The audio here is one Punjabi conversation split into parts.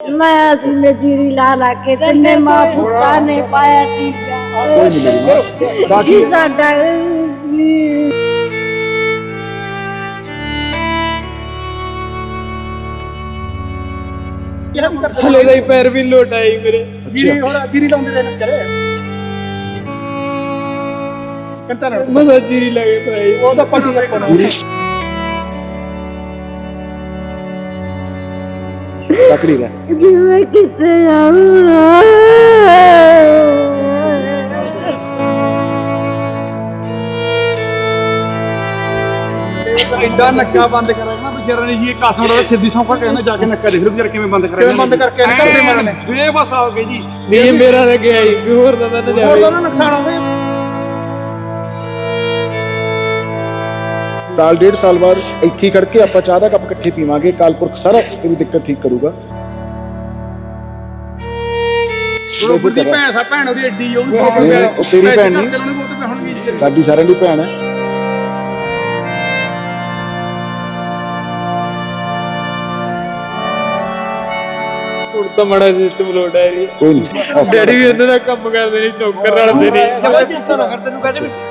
ਮੈਂ ਅਸੀਂ ਨੇ ਜੀਰੀ ਲਾ ਲਾ ਕੇ ਤਿੰਨੇ ਮਾਂ ਪੁੱਤਾਂ ਨੇ ਪਾਇਆ ਟੀਕਾ ਕੋਈ ਨਹੀਂ ਮੇਰੀ ਮਾਂ ਬਾਕੀ ਜੀ ਸਾਡਾ ਵੀ ਹਲੇ ਦਾ ਹੀ ਪੈਰ ਵੀ ਲੋਟ ਆਈ ਮੇਰੇ ਗਿਰੀ ਹੁਣ ਗਿਰੀ ਲਾਉਂਦੇ ਰਹੇ ਨੇ ਵਿਚਾਰੇ ਕੰਤਾ ਨਾ ਮਜ਼ਾ ਜੀਰੀ ਲੱਗੇ ਭਾਈ ਉਹ ਤਾਂ ਪੱਕੀ ਰੱਖੋ ਨਾ ਤਕੜੀ ਰਹਿ ਜਿਵੇਂ ਕਿਤੇ ਆਉਣਾ। ਐਡਾ ਨੱਕਾ ਬੰਦ ਕਰਾਇਆ ਨਾ ਵਿਚਾਰਾ ਨੇ ਜੀ ਇਹ ਕਾਸਮ ਦਾ ਸਿੱਧੀ ਸੌਂਕਾ ਕਹਿੰਦਾ ਜਾ ਕੇ ਨੱਕਾ ਦੇਖ ਲਓ ਵਿਚਾਰਾ ਕਿਵੇਂ ਬੰਦ ਕਰਾਇਆ ਕਿਵੇਂ ਬੰਦ ਕਰਕੇ ਇਹਨੇ ਕੱਢੇ ਮਾਰੇ ਨੇ। ਬੇਬਸ ਆ ਗਏ ਜੀ। ਨਹੀਂ ਮੇਰਾ ਗਿਆ ਹੀ ਵੀ ਹੋਰ ਤਾਂ ਨਾ ਹੋਰ ਜਾਵੇ ਤਾਂ ਨਾ ਨੁਕਸਾਨ ਸਾਲ ਡੇਢ ਸਾਲ ਬਾਅਦ ਇੱਥੇ ਹੀ ਖੜ ਕੇ ਆਪਾਂ ਚਾਹ ਦਾ ਕੱਪ ਇਕੱਠੇ ਪੀਵਾਂਗੇ ਕਾਲਪੁਰਖ ਸਾਰਾ ਤੇਰੀ ਦਿੱਕਤ ਠੀਕ ਕਰੂਗਾ। ਉਹ ਬੁੱਢੀ ਭੈਣ ਸਾ ਭੈਣ ਉਹਦੀ ਐਡੀ ਉਹ ਵੀ ਉਹ ਤੇਰੀ ਭੈਣ ਨਹੀਂ। ਹੁਣ ਵੀ ਸਾਡੀ ਸਾਰਿਆਂ ਦੀ ਭੈਣ ਹੈ। ਹੁਣ ਤਾਂ ਮੜਾ ਸਿਸਟਮ ਲੋਟ ਆਇਆ ਜੀ ਕੋਈ ਨਹੀਂ ਡੈਡੀ ਵੀ ਉਹਨਾਂ ਦਾ ਕੰਮ ਕਰਦੇ ਨੇ ਨੌਕਰ ਰਲਦੇ ਨੇ।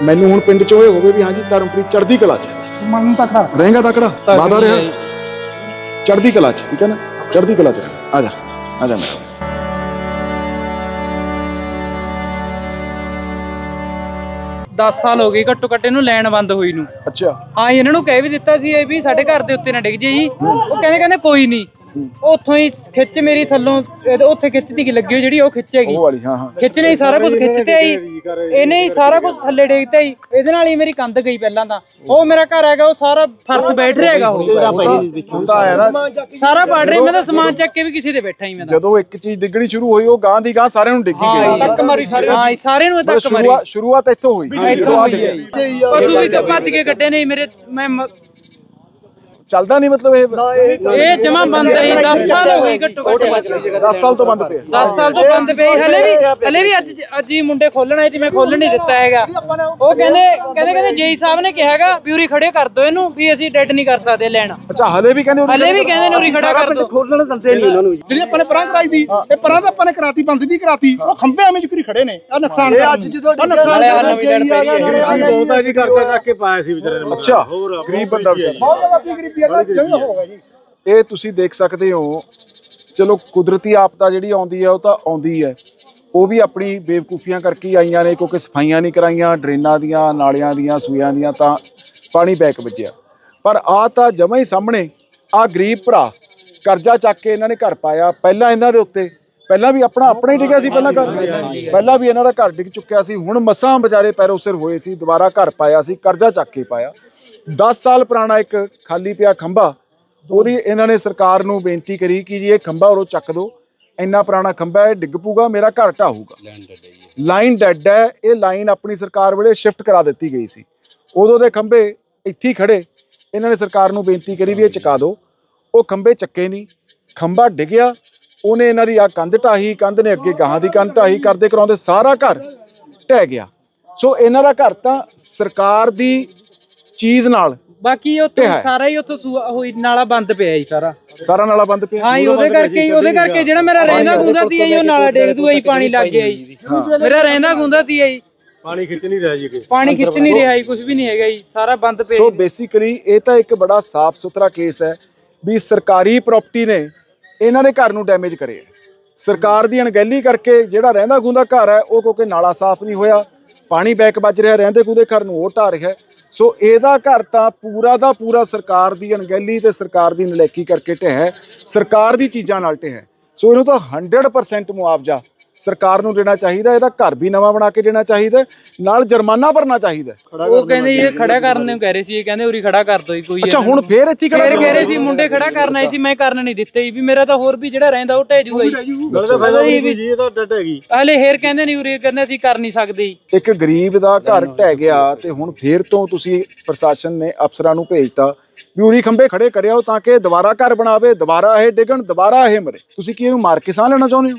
ਮੈਨੂੰ ਹੁਣ ਪਿੰਡ ਚ ਹੋਏ ਹੋਵੇ ਵੀ ਹਾਂਜੀ ਧਰਮਪ੍ਰੀਤ ਚੜ੍ਹਦੀ ਕਲਾ ਚ ਮਨ ਤਕੜਾ ਰਹੇਗਾ ਤਕੜਾ? ਵਾਦਾ ਰਿਹਾ? ਚੜ੍ਹਦੀ ਕਲਾ ਚ ਠੀਕ ਹੈ ਨਾ? ਚੜ੍ਹਦੀ ਕਲਾ ਚ। ਆ ਜਾ ਆ ਜਾ ਮੇਰਾ 10 ਸਾਲ ਹੋ ਗਏ ਘੱਟੋ ਘੱਟ ਇਹਨੂੰ ਲੈਣ ਬੰਦ ਹੋਈ ਨੂੰ। ਅੱਛਾ। ਹਾਂ ਇਹਨਾਂ ਨੂੰ ਕਹਿ ਵੀ ਦਿੱਤਾ ਸੀ ਇਹ ਵੀ ਸਾਡੇ ਘਰ ਦੇ ਉੱਤੇ ਨਾ ਡਿੱਗ ਜੇ ਜੀ ਉਹ ਕਹਿੰਦੇ ਕਹਿੰਦੇ ਕੋਈ ਨਹੀਂ। ਉੱਥੋਂ ਹੀ ਖਿੱਚ ਮੇਰੀ ਥੱਲੋਂ ਇਹਦੇ ਉੱਥੇ ਖਿੱਚਦੀ ਕੀ ਲੱਗੀ ਹੋਈ ਜਿਹੜੀ ਉਹ ਖਿੱਚੇਗੀ। ਉਹ ਵਾਲੀ ਹਾਂ ਹਾਂ। ਖਿੱਚਨੇ ਹੀ ਸਾਰਾ ਕੁਝ ਖਿੱਚਤੇ ਆਈ। ਇਹਨੇ ਹੀ ਸਾਰਾ ਕੁਝ ਥੱਲੇ ਡੇਗਤਾ ਹੀ ਇਹਦੇ ਨਾਲ ਹੀ ਮੇਰੀ ਕੰਧ ਗਈ ਪਹਿਲਾਂ ਤਾਂ। ਉਹ ਮੇਰਾ ਘਰ ਹੈਗਾ ਉਹ ਸਾਰਾ ਫਰਸ਼ ਬੈਠ ਰਿਹਾ ਹੈਗਾ ਉਹ। ਹੁੰਦਾ ਹੈ ਨਾ। ਸਾਰਾ ਪੜ ਰਿਹਾ ਮੈਂ ਤਾਂ ਸਮਾਨ ਚੱਕ ਕੇ ਵੀ ਕਿਸੇ ਦੇ ਬੈਠਾ ਹੀ ਮੈਂ ਤਾਂ। ਜਦੋਂ ਇੱਕ ਚੀਜ਼ ਡਿੱਗਣੀ ਸ਼ੁਰੂ ਹੋਈ ਉਹ ਗਾਂ ਦੀ ਗਾਂ ਸਾਰਿਆਂ ਨੂੰ ਡਿੱਗੀ ਗਈ। ਧੱਕ ਮਾਰੀ ਸਾਰੇ। ਹਾਂ ਸਾਰਿਆਂ ਨੂੰ ਇਹ ਧੱਕ ਮਾਰੀ। ਸ਼ੁਰੂਆਤ ਇੱਥੋਂ ਹੋਈ। ਪਸ਼ੂ ਵੀ ਭੱਜ ਕੇ ਕੱਢੇ ਨੇ ਮੇਰੇ ਮ- ਚੱਲਦਾ ਨਹੀਂ ਮਤਲਬ ਇਹ? ਇਹ ਜਮਾ ਬੰਦ ਹੈ 10 ਸਾਲ ਹੋ ਗਏ ਘੱਟੋ ਘੱਟ। 10 ਸਾਲ ਤੋਂ ਬੰਦ ਪਿਆ। 10 ਸਾਲ ਤੋਂ ਬੰਦ ਪਈ ਹਲੇ ਵੀ ਹਲੇ ਵੀ ਅੱਜ ਅੱਜ ਹੀ ਮੁੰਡੇ ਖੋਲਣ ਮੈਂ ਖੋਲਣ ਨਹੀਂ ਦਿੱਤਾ ਹੈਗਾ। ਉਹ ਕਹਿੰਦੇ ਕਹਿੰਦੇ ਕਹਿੰਦੇ ਜੇਈ ਸਾਹਿਬ ਨੇ ਕਿਹਾ ਹੈਗਾ ਵੀ ਉਰੀ ਖੜੇ ਕਰ ਦਿਓ ਇਹਨੂੰ ਵੀ ਅਸੀਂ ਡੈਡ ਨਹੀਂ ਕਰ ਸਕਦੇ ਲੈਣ। ਅੱਛਾ ਹਲੇ ਵੀ ਕਹਿੰਦੇ ਹਲੇ ਵੀ ਕਹਿੰਦੇ ਨੇ ਉਰੀ ਖੜਾ ਕਰ ਦਿਓ ਖੋਲਣ ਦਿੰਦੇ ਨਹੀਂ ਉਹਨਾਂ ਨੂੰ ਜਿਹੜੀ ਆਪਾਂ ਨੇ ਪਰਾਂ ਕਰਾਈ ਦੀ ਇਹ ਪਰਾਂ ਤਾਂ ਆਪਾਂ ਨੇ ਕਰਾਤੀ ਬੰਦ ਵੀ ਕਰਾਤੀ ਉਹ ਖੰਭੇ ਐਵੇਂ ਜੁਕਰੀ ਖੜੇ ਨੇ। ਆ ਨੁਕਸਾਨ ਇਹ ਅੱਜ ਜਦੋਂ ਨੁਕਸਾਨ ਬਹੁਤਾ ਜੀ ਕਰਦਾ ਚੱਕ ਕੇ ਪਾਇਆ ਸੀ ਵਿਚਾਰੇ ਨੇ। ਅੱਛਾ ਗਰੀਬ ਬੰਦਾ ਵਿਚਾਰਾ ਬਹੁਤ ਜ਼ਿਆਦਾ ਗਰੀਬੀ ਹੈ ਜਿਵੇਂ ਹੋਗਾ ਜੀ। ਇਹ ਤੁਸੀਂ ਦੇਖ ਸਕਦੇ ਹੋ ਚਲੋ ਕੁਦਰਤੀ ਆਪਦਾ ਜਿਹੜੀ ਆਉਂਦੀ ਹੈ ਉਹ ਤਾਂ ਆਉਂਦੀ ਹੈ। ਉਹ ਵੀ ਆਪਣੀ ਬੇਵਕੂਫੀਆਂ ਕਰਕੇ ਹੀ ਆਈਆਂ ਨੇ ਕਿਉਂਕਿ ਸਫਾਈਆਂ ਨਹੀਂ ਕਰਾਈਆਂ ਡਰੇਨਾਂ ਦੀਆਂ ਨਾਲਿਆਂ ਦੀਆਂ ਸੂਇਆਂ ਦੀਆਂ ਤਾਂ ਪਾਣੀ ਬੈਕ ਵੱਜਿਆ। ਪਰ ਆ ਤਾਂ ਜਮਾ ਹੀ ਸਾਹਮਣੇ ਆ ਗਰੀਬ ਭਰਾ ਕਰਜ਼ਾ ਚੱਕ ਕੇ ਇਹਨਾਂ ਨੇ ਘਰ ਪਾਇਆ ਪਹਿਲਾਂ ਇਹਨਾਂ ਦੇ ਉੱਤੇ। ਪਹਿਲਾਂ ਵੀ ਆਪਣਾ ਆਪਣਾ ਹੀ ਡਿੱਗਿਆ ਸੀ ਪਹਿਲਾਂ ਘਰ? ਪਹਿਲਾਂ ਵੀ ਇਹਨਾਂ ਦਾ ਘਰ ਡਿੱਗ ਚੁੱਕਿਆ ਸੀ ਹੁਣ ਮਸਾਂ ਵਿਚਾਰੇ ਪੈਰੋਂ ਸਿਰ ਹੋਏ ਸੀ ਦੁਬਾਰਾ ਘਰ ਪਾਇਆ ਸੀ ਕਰਜ਼ਾ ਚੱਕ ਕੇ ਪਾਇਆ। 10 ਸਾਲ ਪੁਰਾਣਾ ਇੱਕ ਖਾਲੀ ਪਿਆ ਖੰਭਾ ਉਹਦੀ ਇਹਨਾਂ ਨੇ ਸਰਕਾਰ ਨੂੰ ਬੇਨਤੀ ਕਰੀ ਕਿ ਜੀ ਇਹ ਖੰਭਾ ਉਰੋਂ ਚੱਕ ਦਿਓ। ਇੰਨਾ ਪੁਰਾਣਾ ਖੰਭਾ ਹੈ ਡਿੱਗ ਪੂਗਾ ਮੇਰਾ ਘਰ ਢਾਹੂਗਾ। ਲਾਈਨ ਡੈਡ ਹੈ ਇਹ ਲਾਈਨ ਆਪਣੀ ਸਰਕਾਰ ਵੇਲੇ ਸ਼ਿਫਟ ਕਰਾ ਦਿੱਤੀ ਗਈ ਸੀ। ਉਦੋਂ ਦੇ ਖੰਭੇ ਇੱਥੇ ਖੜੇ ਇਹਨਾਂ ਨੇ ਸਰਕਾਰ ਨੂੰ ਬੇਨਤੀ ਕਰੀ ਵੀ ਇਹ ਚੁਕਾ ਦਿਓ। ਉਹ ਖੰਭੇ ਚੱਕੇ ਨਹੀਂ ਖੰਭਾ ਡਿੱਗਿਆ ਉਹਨੇ ਇਹਨਾਂ ਦੀ ਆ ਕੰਧ ਢਾਹੀ ਕੰਧ ਨੇ ਅੱਗੇ ਗਾਹਾਂ ਦੀ ਕੰਧ ਢਾਹੀ ਕਰਦੇ ਕਰਾਉਂਦੇ ਸਾਰਾ ਘਰ ਢਹਿ ਗਿਆ। ਸੋ ਇਹਨਾਂ ਦਾ ਘਰ ਤਾਂ ਸਰਕਾਰ ਦੀ ਚੀਜ਼ ਨਾਲ ਬਾਕੀ ਉੱਥੇ ਹੈ। ਸਾਰਾ ਹੀ ਉੱਥੋਂ ਸੂਆ ਹੋਈ ਨਾਲਾ ਬੰਦ ਪਿਆ ਜੀ ਸਾਰਾ। ਸਾਰਾ ਨਾਲਾ ਬੰਦ ਪਿਆ। ਹਾਂ ਉਹਦੇ ਕਰਕੇ ਹੀ ਉਹਦੇ ਕਰਕੇ ਜਿਹੜਾ ਮੇਰਾ ਰਹਿੰਦਾ ਗੁੰਦਾ ਤੀ ਜੀ ਉਹ ਨਾਲਾ ਡੇਗ ਦੂਆ ਹੀ ਪਾਣੀ ਲੱਗ ਗਿਆ ਜੀ। ਮੇਰਾ ਰਹਿੰਦਾ ਗੁੰਦਾ ਤੀ ਜੀ। ਪਾਣੀ ਖਿੱਚ ਨਹੀਂ ਰਿਹਾ ਜੀ ਪਾਣੀ ਖਿੱਚ ਨਹੀਂ ਰਿਹਾ ਜੀ ਕੁਝ ਵੀ ਨਹੀਂ ਹੈਗਾ ਜੀ ਸਾਰਾ ਬੰਦ ਪਿਆ ਸੋ। ਬੇਸਿਕਲੀ ਇਹ ਤਾਂ ਇੱਕ ਬੜਾ ਸਾਫ਼ ਸੁਥਰਾ ਕੇਸ ਹੈ ਵੀ ਸਰਕਾਰੀ ਪ੍ਰਾਪਰਟੀ ਨੇ ਇਹਨਾਂ ਦੇ ਘਰ ਨੂੰ ਡੈਮੇਜ ਕਰੇ। ਸਰਕਾਰ ਦੀ ਅਣਗਹਿਲੀ ਕਰਕੇ ਜਿਹੜਾ ਰਹਿੰਦਾ ਖੁੰਦਾ ਘਰ ਹੈ, ਉਹ ਕਿਉਂਕਿ ਨਾਲਾ ਸਾਫ਼ ਨਹੀਂ ਹੋਇਆ, ਪਾਣੀ ਬੈਕ ਵੱਜ ਰਿਹਾ, ਰਹਿੰਦੇ ਖੁੰਦੇ ਘਰ ਨੂੰ ਉਹ ਢਾਹ ਰਿਹਾ ਸੋ ਇਹਦਾ ਘਰ ਤਾਂ ਪੂਰਾ ਦਾ ਪੂਰਾ ਸਰਕਾਰ ਦੀ ਅਣਗਹਿਲੀ ਤੇ ਸਰਕਾਰ ਦੀ ਨਲਾਇਕੀ ਕਰਕੇ ਢਹਿ ਹੈ, ਸਰਕਾਰ ਦੀ ਚੀਜ਼ਾਂ ਨਾਲ ਢਹਿ ਸੋ ਇਹਨੂੰ ਤਾਂ 100% ਮੁਆਵਜ਼ਾ ਸਰਕਾਰ ਨੂੰ ਦੇਣਾ ਚਾਹੀਦਾ ਇਹਦਾ ਘਰ ਵੀ ਨਵਾਂ ਬਣਾ ਕੇ ਦੇਣਾ ਚਾਹੀਦਾ ਨਾਲ ਜੁਰਮਾਨਾ ਭਰਨਾ ਚਾਹੀਦਾ। ਉਹ ਕਹਿੰਦੇ ਇਹ ਖੜਾ ਕਰਨ ਨੂੰ ਕਹਿ ਰਹੇ ਸੀ ਇਹ ਕਹਿੰਦੇ ਉਰੀ ਖੜਾ ਕਰ ਦੋ ਕੋਈ ਅੱਛਾ ਹੁਣ। ਫੇਰ ਇੱਥੇ ਫੇਰ ਕਿਹੜਾ ਕਹਿ ਰਹੇ ਸੀ ਮੁੰਡੇ ਖੜਾ ਕਰਨਾ ਸੀ ਮੈਂ ਕਰਨ ਨਹੀਂ ਦਿੱਤੇ ਵੀ ਮੇਰਾ ਤਾਂ ਹੋਰ ਵੀ ਜਿਹੜਾ ਰਹਿੰਦਾ ਉਹ ਢਹਿ ਜੂਗਾ ਜੀ। ਇਹ ਤਾਂ ਡੱਟ ਹੈਗੀ। ਹਲੇ ਫੇਰ ਕਹਿੰਦੇ ਨਹੀਂ ਉਰੀ ਕਹਿੰਦੇ ਅਸੀਂ ਕਰ ਨਹੀਂ ਸਕਦੇ ਇੱਕ ਗਰੀਬ ਦਾ ਘਰ ਢਹਿ ਗਿਆ ਤੇ ਹੁਣ ਫੇਰ ਤੋਂ ਤੁਸੀਂ ਪ੍ਰਸ਼ਾਸਨ ਨੇ ਅਫਸਰਾਂ ਨੂੰ ਭੇਜਤਾ ਵੀ ਉਰੀ ਖੰਭੇ ਖੜੇ ਕਰਿਆਓ ਤਾਂ ਕਿ ਦੁਬਾਰਾ ਘਰ ਬਣਾਵੇ ਦੁਬਾਰਾ ਇਹ ਡਿੱਗਣ ਦੁਬਾਰਾ ਇਹ ਮਰੇ। ਤੁਸੀਂ ਕੀ ਇਹਨੂੰ ਮਾਰ ਕੇ ਸਾਹ ਲੈਣਾ ਚਾਹੁੰਦੇ ਹੋ?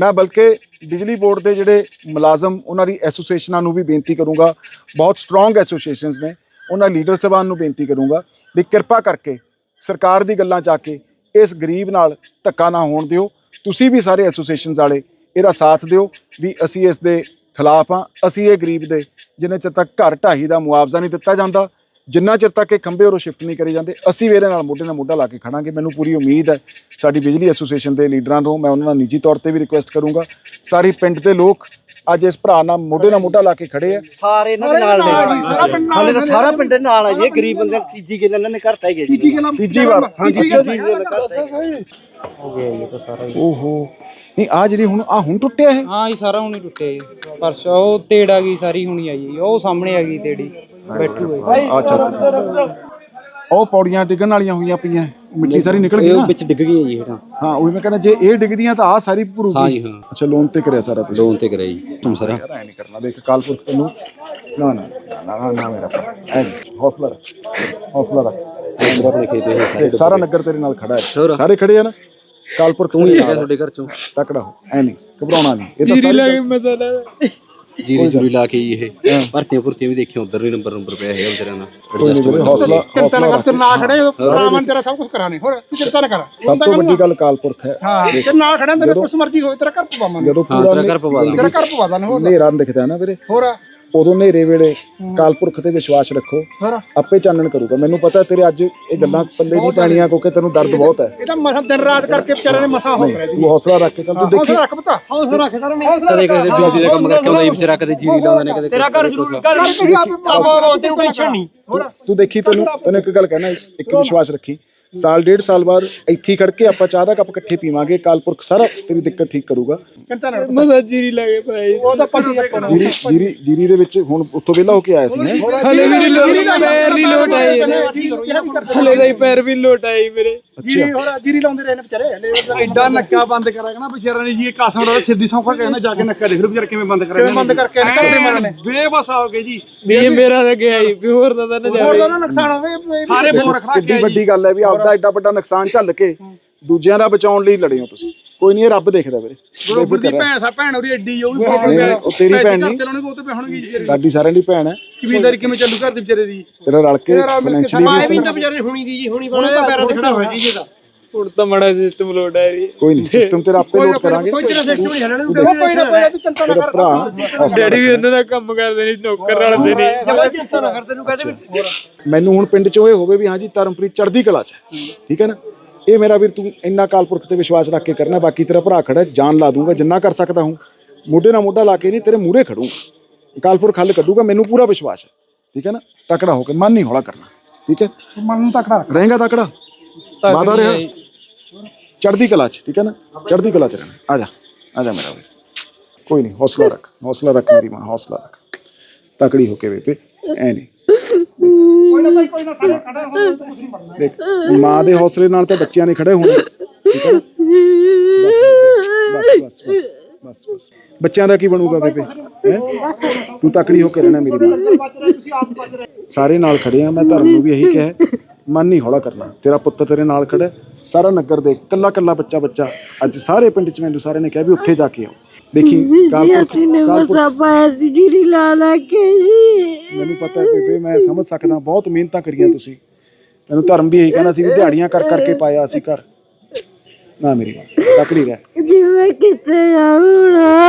ਮੈਂ ਬਲਕਿ ਬਿਜਲੀ ਬੋਰਡ ਦੇ ਜਿਹੜੇ ਮੁਲਾਜ਼ਮ, ਉਹਨਾਂ ਦੀ ਐਸੋਸੀਏਸ਼ਨਾਂ ਨੂੰ ਵੀ ਬੇਨਤੀ ਕਰੂੰਗਾ। ਬਹੁਤ ਸਟਰੋਂਗ ਐਸੋਸੀਏਸ਼ਨਸ ਨੇ, ਉਹਨਾਂ ਲੀਡਰ ਸਾਹਿਬਾਨ ਨੂੰ ਬੇਨਤੀ ਕਰੂੰਗਾ ਵੀ ਕਿਰਪਾ ਕਰਕੇ ਸਰਕਾਰ ਦੀ ਗੱਲਾਂ ਚ ਆ ਕੇ ਇਸ ਗਰੀਬ ਨਾਲ ਧੱਕਾ ਨਾ ਹੋਣ ਦਿਓ। ਤੁਸੀਂ ਵੀ ਸਾਰੇ ਐਸੋਸੀਏਸ਼ਨਸ ਵਾਲੇ, ਇਹਦਾ ਸਾਥ ਦਿਓ ਵੀ ਅਸੀਂ ਇਸ ਦੇ ਖਿਲਾਫ ਆ ਅਸੀਂ ਇਹ ਗਰੀਬ ਦੇ, ਜਿੰਨੇ ਚਿਰ ਤੱਕ ਘਰ ਢਾਈ ਦਾ ਮੁਆਵਜ਼ਾ ਨਹੀਂ ਦਿੱਤਾ ਜਾਂਦਾ ਜਿੰਨਾ ਚਿਰ ਤੱਕ ਇਹ ਖੰਭੇ ਉਰੋਂ ਸ਼ਿਫਟ ਨਹੀਂ ਕਰੇ ਜਾਂਦੇ ਅਸੀਂ ਵੀ ਇਹਦੇ ਨਾਲ ਮੋਢੇ ਨਾਲ ਮੋਢਾ ਲਾ ਕੇ ਖੜਾਂਗੇ। ਮੈਨੂੰ ਪੂਰੀ ਉਮੀਦ ਹੈ ਸਾਡੀ ਬਿਜਲੀ ਐਸੋਸੀਏਸ਼ਨ ਦੇ ਲੀਡਰਾਂ ਤੋਂ ਮੈਂ ਉਹਨਾਂ ਨਾਲ ਨਿੱਜੀ ਤੌਰ ਤੇ ਵੀ ਰਿਕੁਐਸਟ ਕਰੂੰਗਾ। ਸਾਰੇ ਪਿੰਡ ਦੇ ਲੋਕ ਅੱਜ ਇਸ ਭਰਾ ਨਾਲ ਮੋਢੇ ਨਾਲ ਮੋਢਾ ਲਾ ਕੇ ਖੜੇ ਆ। ਸਾਰੇ ਇਹਨਾਂ ਦੇ ਨਾਲ ਨੇ। ਹਾਲੇ ਤਾਂ ਸਾਰਾ ਪਿੰਡ ਨਾਲ ਹੈ ਜੀ ਇਹ ਗਰੀਬ ਬੰਦੇ ਤੀਜੀ ਗੱਲ ਇਹਨਾਂ ਨੇ ਕਰਤਾ ਹੀ ਜੀ। ਤੀਜੀ ਵਾਰ ਹਾਂਜੀ ਤੀਜੀ ਗੱਲ ਕਰਤਾ ਹੀ ਓਹੋ। ਨਹੀਂ ਆ ਜਿਹੜੀ ਹੁਣ ਆ ਹੁਣ ਟੁੱਟਿਆ ਇਹ? ਹਾਂ ਜੀ ਸਾਰਾ ਹੁਣੀ ਟੁੱਟਿਆ ਜੀ। ਪਰਸ ਉਹ ਤੇੜ ਆ ਗਈ ਸਾਰੀ ਹੁਣੀ ਆਈ ਜੀ। ਉਹ ਸਾਹਮਣੇ ਆ ਗਈ ਤੇੜੀ। ਬੈਠੂ। ਉਹ ਪੌੜੀਆਂ ਡਿੱਗਣ ਵਾਲੀਆਂ ਹੋਈਆਂ ਪਈਆਂ। ਮਿੱਟੀ ਸਾਰੀ ਨਿਕਲ ਗਈ ਨਾ? ਵਿੱਚ ਡਿੱਗ ਗਈ ਹੈ ਜੀ ਹੇਠਾਂ। ਹਾਂ ਉਹੀ ਮੈਂ ਕਹਿੰਦਾ ਜੇ ਇਹ ਡਿੱਗਦੀਆਂ ਤਾਂ ਆ ਸਾਰੀ ਭਰੂਗੀ। ਹਾਂ ਜੀ ਹਾਂ। ਅੱਛਾ ਲੋਨ ਤੇ ਕਰਿਆ ਸਾਰਾ ਤੁਸੀਂ ਲੋਨ ਤੇ ਕਰਿਆ ਜੀ ਤੁਮ ਸਾਰਾ। ਯਾਰ ਐ ਨਹੀਂ ਕਰਨਾ ਦੇਖ ਕਾਲਪੁਰਖ ਤੈਨੂੰ ਨਾ। ਨਾ ਨਾ ਨਾ ਨਾ ਮੇਰਾ ਭਰਾ। ਐ ਨੀ, ਹੌਸਲਾ ਰੱਖ ਹੌਸਲਾ ਰੱਖ। ਅੰਦਰ ਆਪਣੇ ਖੇਤ ਦੇ ਸਾਰੇ ਦੇਖ ਸਾਰਾ ਨਗਰ ਤੇਰੇ ਨਾਲ ਖੜਾ ਹੈ। ਹੋਰ। ਸਾਰੇ ਖੜੇ ਆ ਨਾ? ਕਾਲਪੁਰਖ ਤੂੰ ਹੀ ਹੈਗਾ ਨਾਲ। ਤੁਹਾਡੇ ਘਰ ਚੋਂ। ਤਕੜਾ ਹੋ। ਐ ਨਹੀਂ ਘਬਰਾਉਣਾ ਨਹੀਂ ਇਹ ਤਾਂ ਸਾਰੀ ਲੱਗ ਗੱਲ- ਮਸਾਲਾ ਜੀਰੀ ਜੂਰੀ ਲਾ ਕੇ ਜੀ ਇਹ। ਭਰਤੀਆਂ ਭੁਰਤੀਆਂ ਵੀ ਦੇਖੀਆਂ ਉਧਰ ਵੀ ਨੰਬਰ ਨੰਬਰ ਪਿਆ ਹੈਗਾ ਵਿਚਾਰਿਆਂ ਦਾ। ਕੋਈ ਨਹੀਂ ਵੀਰੇ, ਹੌਸਲਾ ਹੌਸਲਾ ਰੱਖ। ਤੇ ਨਾ ਖੜੇ ਭਰਾਵਾਂ ਤੇਰਾ ਸਭ ਕੁਝ ਕਰਾਣੇ ਹੋਰ ਤੂੰ ਚਿੰਤਾ ਨਾ ਕਰ ਸਭ ਤੋਂ ਵੱਡੀ ਗੱਲ ਕਾਲਪੁਰਖ ਹੈ। ਹਾਂ ਤੇ ਨਾ ਖੜਿਆ ਤੇਰੇ ਕੁਛ ਮਰਜ਼ੀ ਹੋਏ ਤੇਰਾ ਘਰ ਪਵਾਵਾਂਗੇ ਜਦੋਂ ਪੂਰਾ ਤੇਰਾ ਘਰ ਪਵਾ ਦਾਂਗੇ ਹੋਰ ਹਨੇਰਾ ਦਿਖਦਾ ਨਾ ਵੀਰੇ। ਹੋਰ। ਉਦੋਂ ਹਨੇਰੇ ਵੇਲੇ ਕਾਲਪੁਰਖ ਤੇ ਵਿਸ਼ਵਾਸ ਰੱਖੋ। ਆਪੇ ਚਾਨਣ ਕਰੂਗਾ। ਮੈਨੂੰ ਪਤਾ ਤੇਰੇ ਅੱਜ ਇਹ ਗੱਲਾਂ ਪੱਲੇ ਨਹੀਂ ਪੈਣੀਆਂ ਕਿਉਂਕਿ ਤੈਨੂੰ ਦਰਦ ਬਹੁਤ ਹੈ। ਇਹਦਾ ਮਸਾਂ ਦਿਨ ਰਾਤ ਕਰਕੇ ਵਿਚਾਰੇ ਨੇ ਮਸਾਂ ਹੋ ਕਰਿਆ ਜੀ। ਤੂੰ ਹੌਸਲਾ ਰੱਖ ਕੇ ਚੱਲ ਤੂੰ ਦੇਖੀ। ਹੌਸਲਾ ਰੱਖ ਪਤਾ। ਹੌਸਲਾ ਰੱਖ ਕਰ ਕਦੇ ਕਦੇ ਬਿਜਲੀ ਦਾ ਕੰਮ ਕਰਕੇ ਆਉਂਦਾ ਜੀ ਵਿਚਾਰਾ ਕਦੇ ਜੀਰੀ ਲਾਉਂਦਾ ਨੇ ਕਦੇ ਤੇਰਾ ਘਰ ਜ਼ਰੂਰ ਤੈਨੂੰ ਟੈਨਸ਼ਨ ਨਹੀਂ। ਤੂੰ ਦੇਖੀ ਤੈਨੂੰ ਤੈਨੂੰ ਇੱਕ ਗੱਲ ਕਹਿਣਾ ਇੱਕ ਵਿਸ਼ਵਾਸ ਰੱਖੀ। ਸਾਲ ਡੇਢ ਸਾਲ ਬਾਅਦ ਇੱਥੇ ਖੜ ਕੇ ਆਪਾਂ ਚਾਹ ਦਾ ਕੱਪ ਇਕੱਠੇ ਪੀਵਾਂਗੇ ਕਾਲਪੁਰਖ ਸਾਰਾ ਤੇਰੀ ਦਿੱਕਤ ਠੀਕ ਕਰੂਗਾ। ਚਿੰਤਾ ਨਾ ਕਰ। ਮਸਾ ਜੀਰੀ ਲੱਗੇ ਭਾਈ ਉਹਦਾ ਪਤੀ ਆਪਾਂ ਨੂੰ। ਜੀਰੀ ਜੀਰੀ ਜੀਰੀ ਦੇ ਵਿੱਚ ਹੁਣ ਉੱਥੋਂ ਵਿਹਲਾ ਹੋ ਕੇ ਆਇਆ ਸੀ ਹੈਂ? ਹਲੇ ਮੇਰੀ ਲੋਟ ਪੈਰ ਨਹੀਂ ਲੋਟ ਆਈ ਹਲੇ ਦਾ ਹੀ ਪੈਰ ਵੀ ਲੋਟ ਆਈ ਮੇਰੇ। ਜੀਰੀ ਹੋਰ ਜੀਰੀ ਲਾਉਂਦੇ ਰਹੇ ਨੇ ਵਿਚਾਰੇ ਹਲੇ ਉਹਦਾ ਐਡਾ ਨੱਕਾ ਬੰਦ ਕਰਾਂਗਾ ਨਾ ਵਿਚਾਰਾ ਨੇ ਜੀ ਇਹ ਕਾਸਮ ਦਾ ਸਿੱਧੀ ਸੌਖਾ ਕਹਿੰਦਾ ਜਾ ਕੇ ਨੱਕਾ ਦੇਖ ਲਓ ਵਿਚਾਰਾ ਕਿਵੇਂ ਬੰਦ ਕਰਿਆ ਕਿਵੇਂ ਬੰਦ ਕਰਕੇ ਇਹਨੇ ਕਰਦੇ ਮਨ ਨੇ ਬੇਬਸ ਹੋ ਗਏ ਜੀ। ਵੀ ਇਹ ਮੇਰਾ ਤਾਂ ਗਿਆ ਹੀ ਵੀ ਹੋਰ ਤਾਂ ਤਾਂ ਨਾ ਹੋਰ ਦਾ ਨਾ ਨੁਕਸਾਨ ਹੋਵੇ ਸਾਰੇ ਫੋਨ ਕੇ ਕਿੱਡੀ ਵੱਡੀ ਗੱਲ ਹੈ ਵੀ ਆਪਦਾ ਐਡਾ ਵੱਡਾ ਨੁਕਸਾਨ ਝੱਲ ਕੇ ਦੂਜਿਆਂ ਦਾ ਬਚਾਉਣ ਲਈ ਲੜੇ ਹੋ ਤੁਸੀਂ। ਕੋਈ ਨਹੀਂ ਇਹ ਰੱਬ ਦੇਖਦਾ ਵੀਰੇ। ਗੁਰੂ ਦੀ ਭੈਣ ਸਾ ਭੈਣ ਉਹਦੀ ਐਡੀ ਉਹ ਵੀ ਉਹ ਤੇਰੀ ਭੈਣ ਨਹੀਂ। ਤੇ ਉਹਨੇ ਕੋਤੇ ਪਹਿਣਗੇ ਜੀ ਸਾਡੀ ਸਾਰਿਆਂ ਦੀ ਭੈਣ ਹੈ। ਜ਼ਮੀਨਦਾਰੀ ਕਿਵੇਂ ਚੱਲੂ ਘਰ ਦੇ ਵਿਚਾਰੇ ਦੀ? ਤੇਰਾ ਰਲ ਕੇ ਫਾਈਨੈਂਸ਼ੀਅਲੀ ਵੀ ਤਾਂ ਵਿਚਾਰੇ ਹੁਣੀ ਦੀ ਜੀ ਹੁਣੀ ਪੈਰਾਂ ਤੇ ਖੜਾ ਹੋਇਆ ਜੀ ਇਹਦਾ। ਹੁਣ ਤਾਂ ਮੜਾ ਸਿਸਟਮ ਲੋਟ ਆ ਰਹੀ ਕੋਈ ਨਹੀਂ ਸਿਸਟਮ ਤੇਰਾ ਆਪੇ ਲੋਡ ਕਰਾਂਗੇ ਕੋਈ ਤੇਰਾ ਸਿਸਟਮ ਨਹੀਂ ਹਲਣਾ ਕੋਈ ਨਾ ਕੋਈ ਨਾ ਤੂੰ ਚਿੰਤਾ ਨਾ ਕਰ ਭਰਾ ਡੈਡੀ ਵੀ ਉਹਨਾਂ ਦਾ ਕੰਮ ਕਰਦੇ ਨਹੀਂ ਨੌਕਰ ਰਲਦੇ ਨਹੀਂ ਚਿੰਤਾ ਨਾ ਕਰ ਤੈਨੂੰ ਕਹਦੇ ਵੀ ਮੈਨੂੰ ਹੁਣ ਪਿੰਡ 'ਚ ਇਹ ਹੋਵੇ ਵੀ ਹਾਂਜੀ ਧਰਮਪ੍ਰੀਤ ਚੜ੍ਹਦੀ ਕਲਾ 'ਚ ਠੀਕ ਹੈ ਨਾ ਇਹ ਮੇਰਾ ਵੀਰ ਤੂੰ ਇੰਨਾ ਕਾਲਪੁਰਖ ਤੇ ਵਿਸ਼ਵਾਸ ਰੱਖ ਕੇ ਕਰਨਾ ਬਾਕੀ ਤੇਰਾ ਭਰਾ ਖੜਾ ਜਾਨ ਲਾ ਦੂੰਗਾ ਜਿੰਨਾ ਕਰ ਸਕਦਾ ਹੂੰ ਮੋਢੇ ਨਾਲ ਮੋਢਾ ਲਾ ਕੇ ਨਹੀਂ ਤੇਰੇ ਮੂਹਰੇ ਖੜੂੰਗਾ ਕਾਲਪੁਰਖ ਹੱਲ ਕੱਢੂਗਾ ਮੈਨੂੰ ਪੂਰਾ ਵਿਸ਼ਵਾਸ ਹੈ ਠੀਕ ਹੈ ਨਾ ਤਕੜਾ ਹੋ ਕੇ ਮਨ ਨਹੀਂ ਹੌਲਾ ਕਰਨਾ ਠੀਕ ਹੈ ਮਨ ਨੂੰ ਤਕੜਾ ਰੱਖ। ਰਹੇਗਾ ਤਕੜਾ ਵਾਦਾ ਰਿਹਾ ਚੜ੍ਹਦੀ ਕਲਾ 'ਚ ਠੀਕ ਹੈ ਨਾ? ਚੜ੍ਹਦੀ ਕਲਾ 'ਚ ਰਹਿਣਾ। ਆ ਜਾ ਆ ਜਾ ਮੇਰਾ ਵੀਰ। ਕੋਈ ਨਹੀਂ ਹੌਸਲਾ ਰੱਖ ਹੌਸਲਾ ਰੱਖ ਮੇਰੀ ਮਾਂ ਹੌਸਲਾ ਰੱਖ। ਤਕੜੀ ਹੋ ਕੇ ਬੇਬੇ ਐ ਨਹੀਂ। ਕੋਈ ਨਾ ਭਾਈ ਕੋਈ ਨਾ ਸਾਰੇ ਖੜਾ ਹੋਣ ਤੂੰ ਕੁਝ ਨਹੀਂ ਬਣਨਾ ਦੇਖ ਮਾਂ ਦੇ ਹੌਸਲੇ ਨਾਲ ਤਾਂ ਬੱਚਿਆਂ ਨੇ ਖੜੇ ਹੋਣਾ। ਠੀਕ ਹੈ ਨਾ? ਬਸ ਬੇਬੇ, ਬਸ ਬਸ ਬਸ ਬਸ ਬਸ। ਬੱਚਿਆਂ ਦਾ ਕੀ ਬਣੂਗਾ ਬੇਬੇ? ਤੂੰ ਤਕੜੀ ਹੋ ਕੇ ਰਹਿਣਾ ਮੇਰੀ ਮਾਂ। ਸਾਰੇ ਨਾਲ ਖੜੇ ਆ ਮੈਂ ਧਰਮ ਨੂੰ ਵੀ ਇਹੀ ਕਿਹਾ ਮਨ ਨਹੀਂ ਹੌਲਾ ਕਰਨਾ। ਤੇਰਾ ਪੁੱਤ ਤੇਰੇ ਨਾਲ ਖੜਾ ਹੈ, ਸਾਰਾ ਨਗਰ ਦੇ ਕੱਲਾ ਕੱਲਾ ਬੱਚਾ ਬੱਚਾ। ਅੱਜ ਸਾਰੇ ਪਿੰਡ ਚ ਮੈਨੂੰ ਸਾਰੇ ਨੇ ਕਿਹਾ ਵੀ ਉੱਥੇ ਜਾ ਕੇ ਆਓ। ਦੇਖੀ ਜੀ ਕਾਲਪੁਰਖ ਅਸੀਂ ਨੇ ਕਾਲਪੁਰਖ ਮਸਾ ਪਾਇਆ ਸੀ ਜੀਰੀ ਲਾ ਲਾ ਕੇ ਜੀ। ਮੈਨੂੰ ਪਤਾ ਹੈ ਬੇਬੇ ਮੈਂ ਸਮਝ ਸਕਦਾ ਬਹੁਤ ਮਿਹਨਤਾਂ ਕਰੀਆਂ ਤੁਸੀਂ। ਮੈਨੂੰ ਧਰਮ ਵੀ ਇਹੀ ਕਹਿੰਦਾ ਸੀ ਵੀ ਦਿਹਾੜੀਆਂ ਕਰ ਕਰਕੇ ਪਾਇਆ ਅਸੀਂ ਘਰ। ਨਾ ਮੇਰੀ ਮਾਂ ਤਕੜੀ ਰਹਿ। ਜਿਵੇਂ ਕਿਤੇ ਜਾਉਣਾ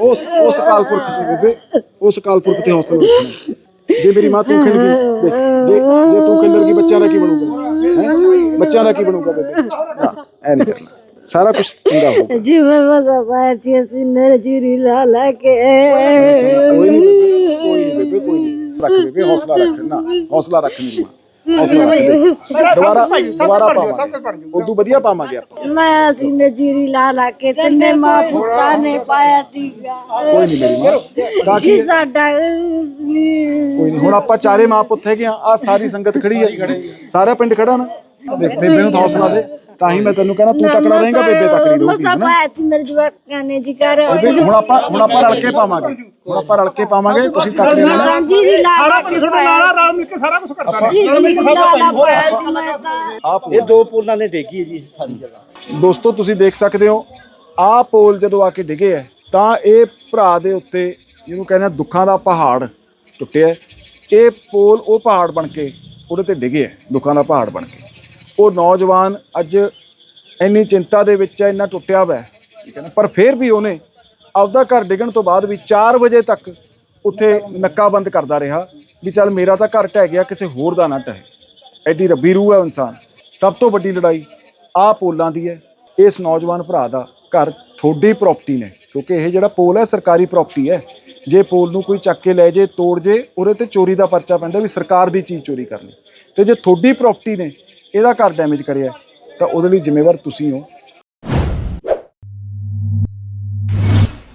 ਉਸ ਉਸ ਕਾਲਪੁਰਖ ਤੇ ਬੇਬੇ ਉਸ ਕਾਲਪੁਰਖ ਤੇ ਹੌਸਲਾ ਰੱਖਣਾ। ਜੇ ਮੇਰੀ ਮਾਂ ਤੂੰ ਖਿਲ ਗਈ ਦੇਖ ਜੇ ਜੇ ਤੂੰ ਖਿਲਰ ਗਈ ਬੱਚਿਆਂ ਦਾ ਕੀ ਬਣੂਗਾ ਹੈਂ? ਬੱਚਿਆਂ ਦਾ ਕੀ ਬਣੂਗਾ ਬੇਬੇ ਨਾ, ਐ ਨਹੀਂ ਕਰਨਾ ਸਾਰਾ ਕੁਝ ਚੰਗਾ ਹੋਊਗਾ ਜਿਵੇਂ ਮਸਾ ਪਾਇਆ ਸੀ ਅਸੀਂ ਨੇ ਜੀਰੀ ਲਾ ਲਾ ਕੇ ਕੋਈ ਨਹੀਂ ਬੇਬੇ ਕੋਈ ਨਹੀਂ ਬੇਬੇ ਕੋਈ ਨਹੀਂ ਰੱਖ ਬੇਬੇ ਹੌਸਲਾ ਰੱਖ ਨਾ ਹੌਸਲਾ ਰੱਖ ਮੇਰੀ ਮਾਂ ਹੌਸਲਾ ਰੱਖ ਦੇ ਦੁਬਾਰਾ ਦੁਬਾਰਾ ਪਾਵਾਂਗੇ। ਉਦੋਂ ਵਧੀਆ ਪਾਵਾਂਗੇ ਆਪਾਂ। ਮੈਂ ਅਸੀਂ ਨੇ ਜੀਰੀ ਲਾ ਲਾ ਕੇ ਤੰਨੇ ਮਾਂ ਪੁੱਤਾਂ ਨੇ ਪਾਇਆ ਸੀਗਾ ਕੋਈ ਨਹੀਂ ਮੇਰੀ ਮਾਂ। ਤਾਂ ਜੀ ਕਿ ਸਾਡਾ ਅਸਲੀ ਕੋਈ ਨਹੀਂ ਹੁਣ ਆਪਾਂ ਚਾਰੇ ਮਾਂ ਪੁੱਤ ਹੈਗੇ ਆ ਆ ਸਾਰੀ ਸੰਗਤ ਖੜੀ ਹੈ। ਸਾਰਾ ਪਿੰਡ ਖੜਾ ਨਾ। ਦੇਖ ਬੇਬੇ ਨੂੰ ਤਾਂ ਹੌਸਲਾ ਦੇ। ਤਾਂ ਹੀ ਮੈਂ ਤੈਨੂੰ ਕਹਿੰਦਾ ਤੂੰ ਤਕੜਾ ਰਹੇਗਾ ਬੇਬੇ ਤਕੜੀ ਰਹੂਗੀ ਮਸਾ ਪਾਇਆ ਸੀ ਮੇਰੇ ਜਵਾਕਾਂ ਨੇ ਜੀ ਕਰ ਬੇਬੇ ਹੁਣ ਆਪਾਂ ਹੁਣ ਆਪਾਂ ਰਲ ਕੇ ਪਾਵਾਂਗੇ। ਹੁਣ ਆਪਾਂ ਰਲ ਕੇ ਪਾਵਾਂਗੇ ਤੁਸੀਂ ਤਕੜੇ ਰਹਿਣਾ ਲਾ ਸਾਰਾ ਪਿੰਡ ਕੇ ਤੁਹਾਡੇ ਨਾਲ ਆ, ਰਲ ਮਿਲ ਕੇ ਸਾਰਾ ਕੁਝ ਕਰਦਾ ਨੇ ਜੀਰੀ ਲਾ ਲਾ ਪਾਇਆ ਸੀ ਮੈਂ ਤਾਂ। ਇਹ ਦੋ ਪੋਲਾਂ ਨੇ ਡੇਗੀ ਹੈ ਜੀ ਸਾਰੀ ਜਗ੍ਹਾ। ਦੋਸਤੋ ਤੁਸੀਂ ਦੇਖ ਸਕਦੇ ਹੋ ਆਹ ਪੋਲ ਜਦੋਂ ਆ ਕੇ ਡਿੱਗੇ ਹੈ ਤਾਂ ਇਹ ਭਰਾ ਦੇ ਉੱਤੇ ਜਿਹਨੂੰ ਕਹਿੰਦੇ ਆ ਦੁੱਖਾਂ ਦਾ ਪਹਾੜ ਟੁੱਟਿਆ ਹੈ। ਇਹ ਪੋਲ ਉਹ ਪਹਾੜ ਬਣ ਕੇ ਉਹਦੇ ਤੇ ਡਿੱਗੇ ਹੈ ਦੁੱਖਾਂ ਦਾ ਪਹਾੜ ਬਣ ਕੇ। ਉਹ ਨੌਜਵਾਨ ਅੱਜ ਇੰਨੀ ਚਿੰਤਾ ਦੇ ਵਿੱਚ ਹੈ ਇੰਨਾ ਟੁੱਟਿਆ ਹੋਇਆ ਹੈ। ਠੀਕ ਹੈ ਨਾ? ਪਰ ਫਿਰ ਵੀ ਉਹਨੇ ਆਪਦਾ ਘਰ ਡਿੱਗਣ ਤੋਂ ਬਾਅਦ ਵੀ 4 ਵਜੇ ਤੱਕ ਉੱਥੇ ਨੱਕਾਬੰਦ ਕਰਦਾ ਰਿਹਾ ਵੀ ਚੱਲ ਮੇਰਾ ਤਾਂ ਘਰ ਢਹਿ ਗਿਆ ਕਿਸੇ ਹੋਰ ਦਾ ਨਾ ਢਹੇ। ਐਡੀ ਰੱਬੀ ਰੂਹ ਹੈ ਇਨਸਾਨ। ਸਭ ਤੋਂ ਵੱਡੀ ਲੜਾਈ ਆਹ ਪੋਲਾਂ ਦੀ ਹੈ। ਇਸ ਨੌਜਵਾਨ ਭਰਾ ਦਾ ਘਰ ਥੋੜੀ ਪ੍ਰਾਪਰਟੀ ਨੇ ਕਿਉਂਕਿ ਇਹ ਜਿਹੜਾ ਪੋਲ ਹੈ ਸਰਕਾਰੀ ਪ੍ਰਾਪਰਟੀ ਹੈ। ਜੇ ਪੋਲ ਨੂੰ ਕੋਈ ਚੱਕ ਕੇ ਲੈ ਜੇ ਤੋੜ ਜੇ ਉਹਦੇ ਤੇ ਚੋਰੀ ਦਾ ਪਰਚਾ ਪੈਂਦਾ ਵੀ ਸਰਕਾਰ ਦੀ ਚੀਜ਼ ਚੋਰੀ ਕਰ ਲਈ ਤੇ ਜੇ ਥੋੜੀ ਪ੍ਰਾਪਰਟੀ ਨੇ ਇਹਦਾ ਘਰ ਡੈਮੇਜ ਕਰਿਆ ਤਾਂ ਉਹਦੇ ਲਈ ਜ਼ਿੰਮੇਵਾਰ ਤੁਸੀਂ ਹੋ।